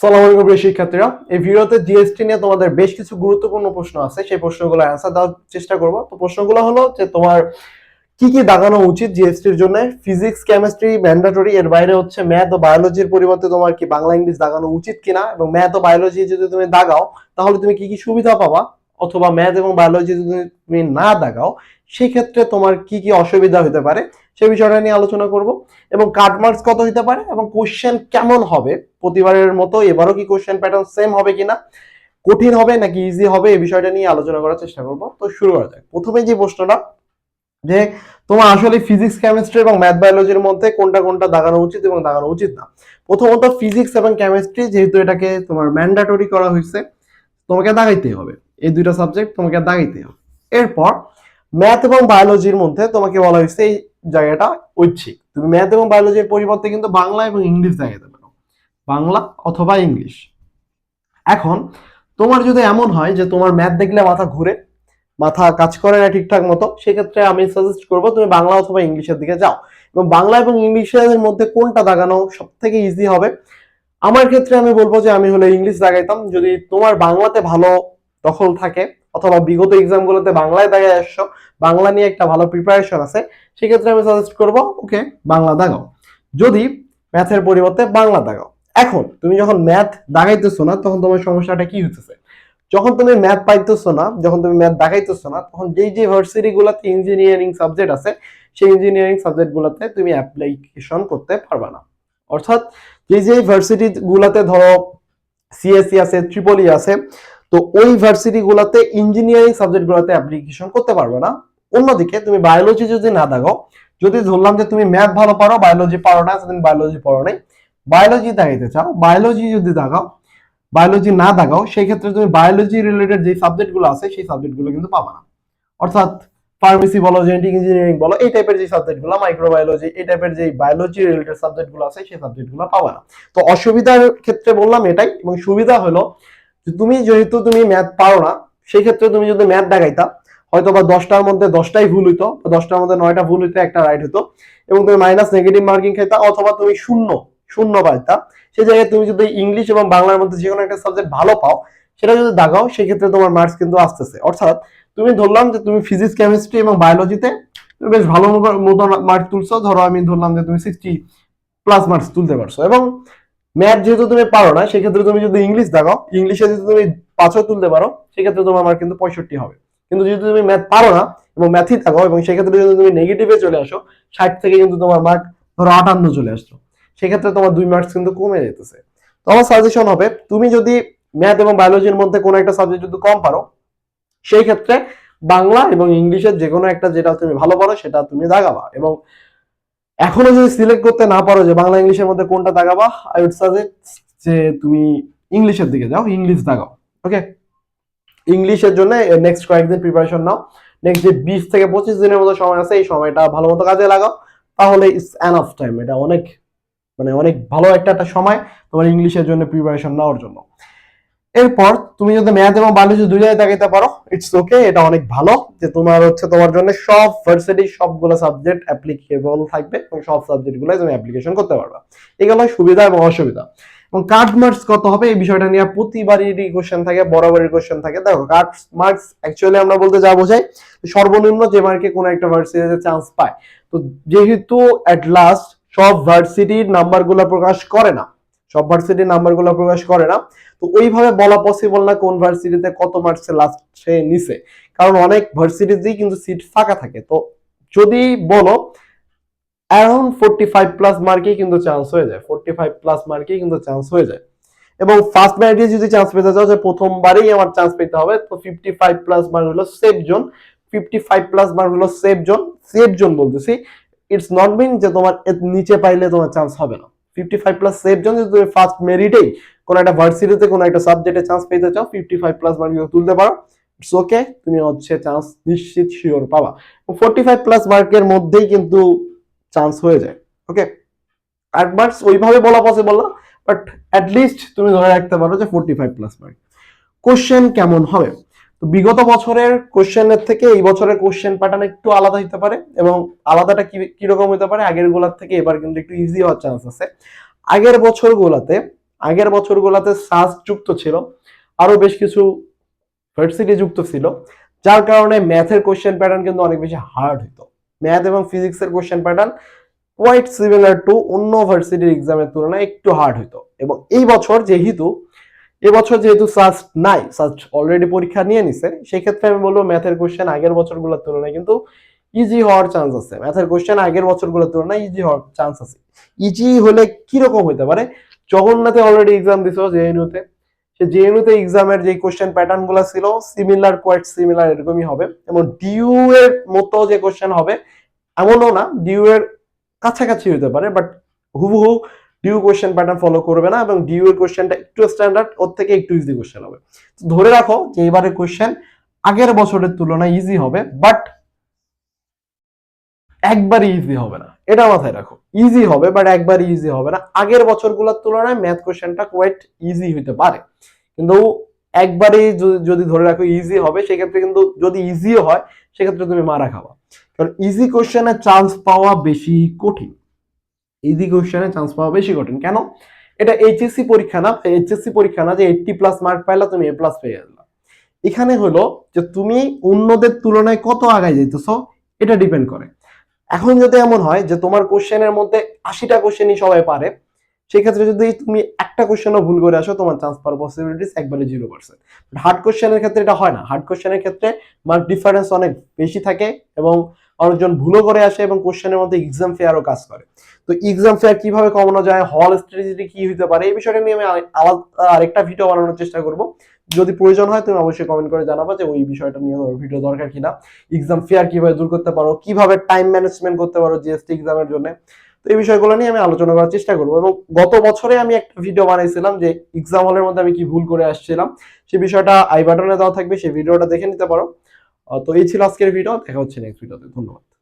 সালাম আলাইকুম প্রিয় শিক্ষার্থীরা। এই ভিডিওতে জিএসটি নিয়ে তোমাদের বেশ কিছু গুরুত্বপূর্ণ প্রশ্ন আছে, সেই প্রশ্নগুলো অ্যান্সার দেওয়ার চেষ্টা করব। তো প্রশ্নগুলো হলো যে তোমার কি কি দাগানো উচিত জিএসটির জন্য? ফিজিক্স কেমিস্ট্রি ম্যান্ডাটরি এর বাইরে হচ্ছে ম্যাথ ও বায়োলজির পরিবর্তে তোমার কি বাংলা ইংলিশ দাগানো উচিত কিনা? এবং ম্যাথ ও বায়োলজি যদি তুমি দাগাও, তাহলে তুমি কি কি সুবিধা পাবা? অথবা ম্যাথ এবং বায়োলজি যদি তুমি না দাগাও সেই ক্ষেত্রে তোমার কি কি অসুবিধা হতে পারে সে বিষয়টা নিয়ে আলোচনা করব। এবং কাট মার্কস কত হতে পারে এবং কোশ্চেন কেমন হবে? প্রতিবারের মতো এবারও কি কোশ্চেন প্যাটার্ন সেম হবে কিনা? কঠিন হবে নাকি ইজি হবে? এই বিষয়টা নিয়ে আলোচনা করার চেষ্টা করব। তো শুরু করা যাক। প্রথমে যে প্রশ্নটা, যে তোমার আসলে ফিজিক্স কেমিস্ট্রি এবং ম্যাথ বায়োলজির মধ্যে কোনটা কোনটা দাগানো উচিত এবং দাগানো উচিত না? প্রথমত ফিজিক্স এবং কেমিস্ট্রি যেহেতু এটাকে তোমার ম্যান্ডাটরি করা হয়েছে, তোমাকে দাগাইতে হবে। এই দুইটা সাবজেক্ট তোমাকে দাগাইতে হবে। এরপর ম্যাথ এবং বায়োলজির মধ্যে তোমাকে বলা হয়েছে এই জায়গাটা ঐচ্ছিক। তুমি ম্যাথ এবং বায়োলজির পরিবর্তে কিন্তু বাংলা এবং ইংলিশ দেখাতে পারো। বাংলা অথবা ইংলিশ। এখন, তোমার যদি এমন হয় যে তোমার ম্যাথ দেখলে মাথা ঘুরে, মাথা কাজ করে না ঠিকঠাক মতো, সেক্ষেত্রে আমি সাজেস্ট করব তুমি বাংলা অথবা ইংলিশের দিকে যাও। এবং বাংলা এবং ইংলিশের মধ্যে কোনটা দাগানো সব থেকে ইজি হবে? আমার ক্ষেত্রে আমি বলব যে আমি হলে ইংলিশ দাগাইতাম। যদি তোমার বাংলাতে ভালো দখল থাকে অথবা বিগত এক্সামগুলোতে বাংলায় দাগায় আসছো, বাংলা নিয়ে একটা ভালো প্রিপারেশন আছে, সেক্ষেত্রে আমি সাজেস্ট করব ওকে বাংলা দাগাও। যদি ম্যাথের পরিবর্তে বাংলা দাগাও। এখন, তুমি যখন ম্যাথ দাগাইতেছো না, তখন তোমার সমস্যাটা কি হতেছে যখন তুমি ম্যাথ পাইতেছো না, যখন তুমি ম্যাথ দেখাইতেছো না, তখন যেই যে ভার্সিটি গুলাতে ইঞ্জিনিয়ারিং সাবজেক্ট আছে, সেই ইঞ্জিনিয়ারিং সাবজেক্ট গুলাতে তুমি অ্যাপ্লিকেশন করতে পারবে না। অর্থাৎ, যে যে ভার্সিটি গুলাতে ধরো সিএসসি আছে ট্রিপলি আছে তো ওই ভার্সিটি গুলাতে ইঞ্জিনিয়ারিং সাবজেক্ট গুলাতে অ্যাপ্লিকেশন করতে পারবে না। অন্যদিকে তুমি বায়োলজি যদি না দাগাও যদি ধরলাম যে তুমি ম্যাথ ভালো পারো বায়োলজি পারো না তুমি বায়োলজি পড়ো নাই। বায়োলজি দাগাইতে চাও বায়োলজি যদি দাগাও বায়োলজি না দাগাও সেই ক্ষেত্রে তুমি বায়োলজি রিলেটেড যে সাবজেক্টগুলো আছে, সেই সাবজেক্টগুলো কিন্তু পাবা না। অর্থাৎ ফার্মেসি বলো জেনেটিক ইঞ্জিনিয়ারিং বলো, এই টাইপের যে সাবজেক্ট সাবজেক্টগুলো মাইক্রোবায়োলজি এই টাইপের যে বায়োলজি রিলেটেড সাবজেক্টগুলো আছে, সেই সাবজেক্টগুলো পাবা না। তো অসুবিধার ক্ষেত্রে বললাম এটাই, এবং সুবিধা হলো তুমি যেহেতু তুমি ম্যাথ পারো না সেই ক্ষেত্রে তুমি যদি ম্যাথ দেখাইতা হয়তো বা দশটার মধ্যে দশটাই ভুল হইতো, বা দশটার মধ্যে নয়টা ভুল হইতো, একটা রাইট হতো এবং তুমি মাইনাস নেগেটিভ মার্কিং খাইতা, অথবা তুমি শূন্য শূন্য পাইতা সেই জায়গায় তুমি যদি ইংলিশ এবং বাংলার মধ্যে যে কোনো একটা সাবজেক্ট ভালো পাও, সেটা যদি দাগাও সেক্ষেত্রে তোমার মার্কস কিন্তু আসতেছে। অর্থাৎ তুমি ধরলাম যে তুমি ফিজিক্স কেমিস্ট্রি এবং বায়োলজিতে তুমি বেশ ভালো মতো মার্ক তুলছো, ধরো আমি ধরলাম যে তুমি সিক্সটি প্লাস মার্কস তুলতে পারছ, এবং ম্যাথ যেহেতু তুমি পারো না, সেক্ষেত্রে তুমি যদি ইংলিশ দাগাও ইংলিশে যদি তুমি পাঁচও তুলতে পারো, সেক্ষেত্রে তোমার মার্ক কিন্তু পঁয়ষট্টি হবে। কিন্তু যদি তুমি ম্যাথ পারো না এবং ম্যাথই থাকো এবং সেক্ষেত্রে যদি তুমি নেগেটিভে চলে আসো, ষাট থেকে কিন্তু তোমার মার্ক ধরো আটান্ন চলে আসছো সেক্ষেত্রে তোমার দুই মার্কস কিন্তু কমে যেতেছে। তো আমার সাজেশন হবে, তুমি যদি ম্যাথ এবং বায়োলজির মধ্যে কোনো একটা সাবজেক্ট যদি কম পারো, সেই ক্ষেত্রে বাংলা এবং ইংলিশের যে কোনো একটা যেটা তুমি ভালো পারো, সেটা তুমি দাগাবা এবং এখনও যদি সিলেক্ট করতে না পারো যে বাংলা ইংলিশের মধ্যে কোনটা দাগাবা আই উড সাজেস্ট যে তুমি ইংলিশের দিকে যাও ইংলিশ দাগাও ওকে ইংলিশের জন্য নেক্সট কয়েকদিন প্রিপারেশন নাও। নেক্সট যে বিশ থেকে পঁচিশ দিনের মতো সময় আছে, এই সময়টা ভালো মতো কাজে লাগাও। তাহলে ইটস অফ টাইম এটা অনেক মানে অনেক ভালো একটা একটা সময় তোমার ইংলিশের জন্য প্রিপারেশন নেওয়ার জন্য। এরপর তুমি যদি ম্যাথ এবং বায়োলজি দুই জায়গায় দেখাইতে পারো ইটস ওকে এটা অনেক ভালো যে তোমার হচ্ছে তোমার জন্য সব ভার্সিটি সবগুলো সাবজেক্ট অ্যাপ্লিকেবল থাকবে এবং সব সাবজেক্টগুলো তুমি অ্যাপ্লিকেশন করতে পারবে। এগুলো সুবিধা এবং অসুবিধা। এবং কাট মার্কস কত হবে এই বিষয়টা নিয়ে প্রতিবারই কোশ্চেন থাকে, বরাবরই কোশ্চেন থাকে। দেখো কাট মার্কস অ্যাকচুয়ালি আমরা বলতে যা বোঝাই সর্বনিম্ন যে মার্কে কোনো একটা ভার্সিটিতে চান্স পায়। তো যেহেতু অ্যাট লাস্ট সব ভার্সিটির নাম্বারগুলো প্রকাশ করে না সব ভার্সিটির নাম্বারগুলো প্রকাশ করে না। তো ওইভাবে বলা পসিবল না কোন ভার্সিটিতে কত মার্কসে লাস্টে নিছে। কারণ অনেক ভার্সিটিতেই কিন্তু সিট ফাঁকা থাকে। তো যদি বলো অ্যারাউন্ড ফোর্টি ফাইভ প্লাস মার্কেই কিন্তু চান্স হয়ে যায়। ফোর্টি ফাইভ প্লাস মার্কেই কিন্তু চান্স হয়ে যায়। এবং ফার্স্ট মেরিটে যদি চান্স পেতে চাও যে প্রথমবারেই আমার চান্স পেতে হবে, তো ফিফটি ফাইভ প্লাস মার্ক হলো safe zone fifty five plus mark হলো সেফ জোন সেফ জোন বলতেছি ইটস নট মিন যে তোমার নিচে পাইলে তোমার চান্স হবে না। Fifty five plus safe zone যদি তুমি ফার্স্ট মেরিটেই কোনো একটা ভার্সিটিতে কোনো একটা সাবজেক্টে চান্স পেতে চাও ফিফটি ফাইভ প্লাস মার্ক তুলতে পারো। ইটস ওকে তুমি হচ্ছে চান্স নিশ্চিত শিওর পাবা। ফোর্টি ফাইভ প্লাস মার্কের মধ্যেই কিন্তু চান্স হয়ে যায় ওকে একবার ওইভাবে বলা পসিবল না বাট অ্যাটলিস্ট তুমি ধরে রাখতে পারো যে forty five plus mark question কেমন হবে? তো বিগত বছরের কোশ্চেনের থেকে এই বছরের কোশ্চেন প্যাটার্ন একটু আলাদা হতে পারে এবং আলাদাটা কি কীরকম হতে পারে আগেরগুলার থেকে এবার কিন্তু একটু ইজি হওয়ার চান্স আছে। আগের বছরগুলোতে আগের বছরগুলোতে সাস যুক্ত ছিল, আরও বেশ কিছু ভার্সিটি যুক্ত ছিল, যার কারণে ম্যাথের কোশ্চেন প্যাটার্ন কিন্তু অনেক বেশি হার্ড হতো ম্যাথ এবং ফিজিক্সের question pattern quite similar to অন্য ভার্সিটির এক্সামের তুলনায় একটু হার্ড হতো এবং এই বছর যেহেতু এবছর যেহেতু সাস্ট নাই সাস্ট অলরেডি পরীক্ষা নিয়ে নিছে, সেক্ষেত্রে আমি বলব ম্যাথের কোশ্চেন আগের বছরগুলোর তুলনায় কিন্তু ইজি হওয়ার চান্স আছে। ম্যাথের কোশ্চেন আগের বছরগুলোর তুলনায় ইজি হওয়ার চান্স আছে। ইজি হলে কীরকম হতে পারে? জগন্নাথে অলরেডি এক্সাম দিছো জেএনইউতে সে জেএনইউতে এক্সামের যে কোশ্চেন প্যাটার্নগুলো ছিল সিমিলার কোয়াইট সিমিলার এরকমই হবে। এবং ডিইউ এর মতো যে কোশ্চেন হবে, এমনও না ডিইউ এর কাছাকাছি হতে পারে বাট হুবহু ডিউ কোশ্চেন প্যাটার্ন ফলো করবে না এবং ডিউ এর কোশ্চেনটা একটু স্ট্যান্ডার্ড ওর থেকে একটু ইজি কোশ্চেন হবে। ধরে রাখো যে এবারের কোশ্চেন আগের বছরের তুলনায় ইজি হবে বাট একবারই ইজি হবে না। এটা মাথায় রাখো। ইজি হবে বাট একবারই ইজি হবে না। আগের বছরগুলোর তুলনায় ম্যাথ কোশ্চেনটা কোয়াইট ইজি হতে পারে। কিন্তু একবারেই যদি ধরে রাখো ইজি হবে, সেক্ষেত্রে কিন্তু যদি ইজিও হয়, সেক্ষেত্রে তুমি মারা খাওয়া কারণ ইজি কোশ্চেনে চান্স পাওয়া বেশি কঠিন। ইজি কোশ্চেনে চান্স পাওয়া বেশি কঠিন। কেন? এটা এইচএসসি পরীক্ষা না এইচএসসি পরীক্ষা না যে এইটটি প্লাস মার্ক পাইলা তুমি এ প্লাস পেয়ে গেলা। এখানে হলো যে তুমি অন্যদের তুলনায় কত আগায় যাইতেছো, এটা ডিপেন্ড করে। এখন যদি এমন হয় যে তোমার কোশ্চেনের মধ্যে আশিটা কোশ্চেনই সবাই পারে, সেক্ষেত্রে যদি তুমি একটা কোশ্চেনও ভুল করে আসো, তোমার চান্স পাওয়ার পসিবিলিটিস একবারে জিরো পার্সেন্ট হার্ড কোশ্চেনের ক্ষেত্রে এটা হয় না। হার্ড কোশ্চেনের ক্ষেত্রে মার্ক ডিফারেন্স অনেক বেশি থাকে এবং অনেকজন ভুলও করে আসে এবং কোশ্চেনের মধ্যে এক্সাম ফেয়ারও কাজ করে। তো এক্সাম ফেয়ার কীভাবে কমানো যায় হল স্ট্র্যাটেজি কি হতে পারে, এই বিষয়টা নিয়ে আমি আলাদা আরেকটা ভিডিও বানানোর চেষ্টা করব। যদি প্রয়োজন হয় তুমি অবশ্যই কমেন্ট করে জানাবা যে ওই বিষয়টা নিয়ে ভিডিও দরকার কিনা। এক্সাম ফেয়ার কীভাবে দূর করতে পারো, কীভাবে টাইম ম্যানেজমেন্ট করতে পারো জিএসটি এক্সামের জন্য। তো এই বিষয়গুলো নিয়ে আমি আলোচনা করার চেষ্টা করব এবং গত বছরে আমি একটা ভিডিও বানাইছিলাম যে এক্সাম হলের মধ্যে আমি কি ভুল করে আসছিলাম সেই বিষয়টা আই বাটনে দেওয়া থাকবে, সেই ভিডিওটা দেখে নিতে পারো। তো এই ছিল আজকের ভিডিও দেখা হচ্ছে নেক্সট ভিডিওতে ধন্যবাদ।